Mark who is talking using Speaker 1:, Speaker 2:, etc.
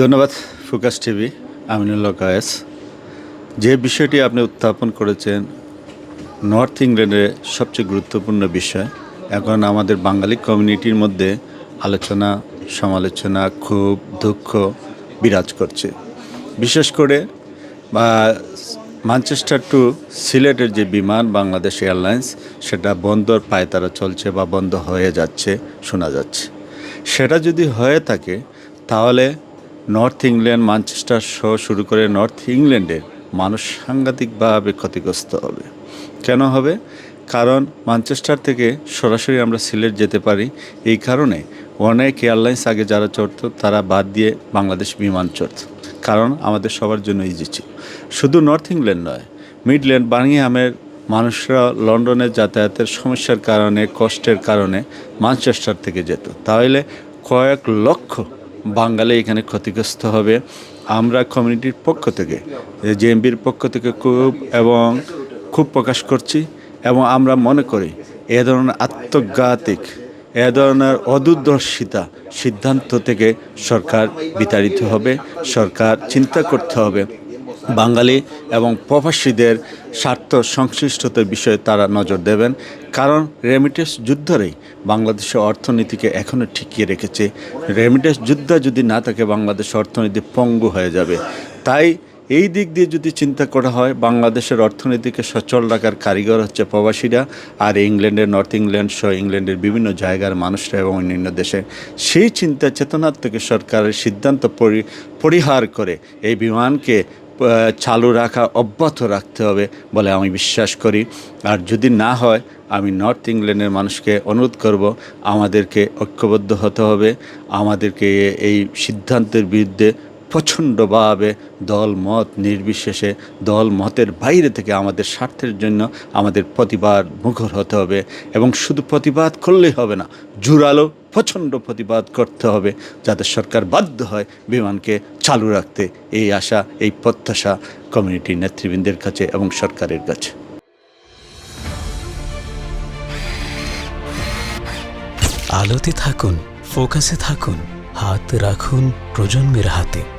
Speaker 1: ধন্যবাদ, focus TV Aminullah Kayes যে বিষয়টি আপনি উত্থাপন করেছেন, নর্থ ইংল্যান্ডের সবচেয়ে গুরুত্বপূর্ণ বিষয়। এখন আমাদের বাঙালি কমিউনিটির মধ্যে আলোচনা, সমালোচনা খুব দুঃখ বিরাজ করছে। বিশেষ করে বা ম্যানচেস্টার টু সিলেটের যে বিমান, বাংলাদেশ এয়ারলাইন্স, সেটা বন্দর পায়তারা চলছে বা বন্ধ হয়ে যাচ্ছে, শোনা যাচ্ছে। সেটা যদি হয়ে থাকে, তাহলে নর্থ ইংল্যান্ড ম্যানচেস্টার সহ শুরু করে নর্থ ইংল্যান্ডের মানুষ সাংঘাতিকভাবে ক্ষতিগ্রস্ত হবে। কেন হবে? কারণ ম্যানচেস্টার থেকে সরাসরি আমরা সিলেট যেতে পারি। এই কারণে অনেক এয়ারলাইন্স আগে যারা চড়তো, তারা বাদ দিয়ে বাংলাদেশ বিমান চড়ত। কারণ আমাদের সবার জন্য ইজি ছিল। শুধু নর্থ ইংল্যান্ড নয় মিডল্যান্ড বার্মিংহামের মানুষরা লন্ডনে যাতায়াতের সমস্যার কারণে, কষ্টের কারণে ম্যানচেস্টার থেকে যেত। তাহলে কয়েক লক্ষ বাঙালি এখানে ক্ষতিগ্রস্ত হবে। আমরা কমিউনিটির পক্ষ থেকে জেএমবির পক্ষ থেকে খুব এবং খুব প্রকাশ করছি এবং আমরা মনে করি এ ধরনের আত্মঘাতিক, এ ধরনের অদূরদর্শিতা সিদ্ধান্ত থেকে সরকার বিতাড়িত হবে, সরকার চিন্তা করতে হবে। বাঙালি এবং প্রবাসীদের স্বার্থ সংশ্লিষ্টতার বিষয়ে তারা নজর দেবেন, কারণ রেমিটেন্স যুদ্ধরেই বাংলাদেশের অর্থনীতিকে এখনও টিকিয়ে রেখেছে। রেমিটেন্স যুদ্ধ যদি না থাকে বাংলাদেশ অর্থনীতি পঙ্গু হয়ে যাবে। তাই এই দিক দিয়ে যদি চিন্তা করা হয়, বাংলাদেশের অর্থনীতিকে সচল রাখার কারিগর হচ্ছে প্রবাসীরা আর ইংল্যান্ডের নর্থ ইংল্যান্ড সহ ইংল্যান্ডের বিভিন্ন জায়গার মানুষরা এবং অন্যান্য দেশে। সেই চিন্তা চেতনার থেকে সরকারের সিদ্ধান্ত পরি, পরিহার করে এই বিমানকে চালু রাখা, অব্যাহত রাখতে হবে বলে আমি বিশ্বাস করি। আর যদি না হয়, আমি নর্থ ইংল্যান্ডের মানুষকে অনুরোধ করব, আমাদেরকে ঐক্যবদ্ধ হতে হবে। আমাদেরকে এই সিদ্ধান্তের বিরুদ্ধে প্রচণ্ডভাবে দল, মত নির্বিশেষে দল, মতের বাইরে থেকে আমাদের স্বার্থের জন্য আমাদের প্রতিবাদ মুখর হতে হবে। এবং শুধু প্রতিবাদ করলেই হবে না জোরালো প্রচণ্ড প্রতিবাদ করতে হবে যাতে সরকার বাধ্য হয় বিমানকে চালু রাখতে। এই আশা, এই প্রত্যাশা কমিউনিটির নেতৃবৃন্দের কাছে এবং সরকারের কাছে।
Speaker 2: আলোতে থাকুন, ফোকাসে থাকুন, হাত রাখুন প্রজন্মের হাতে।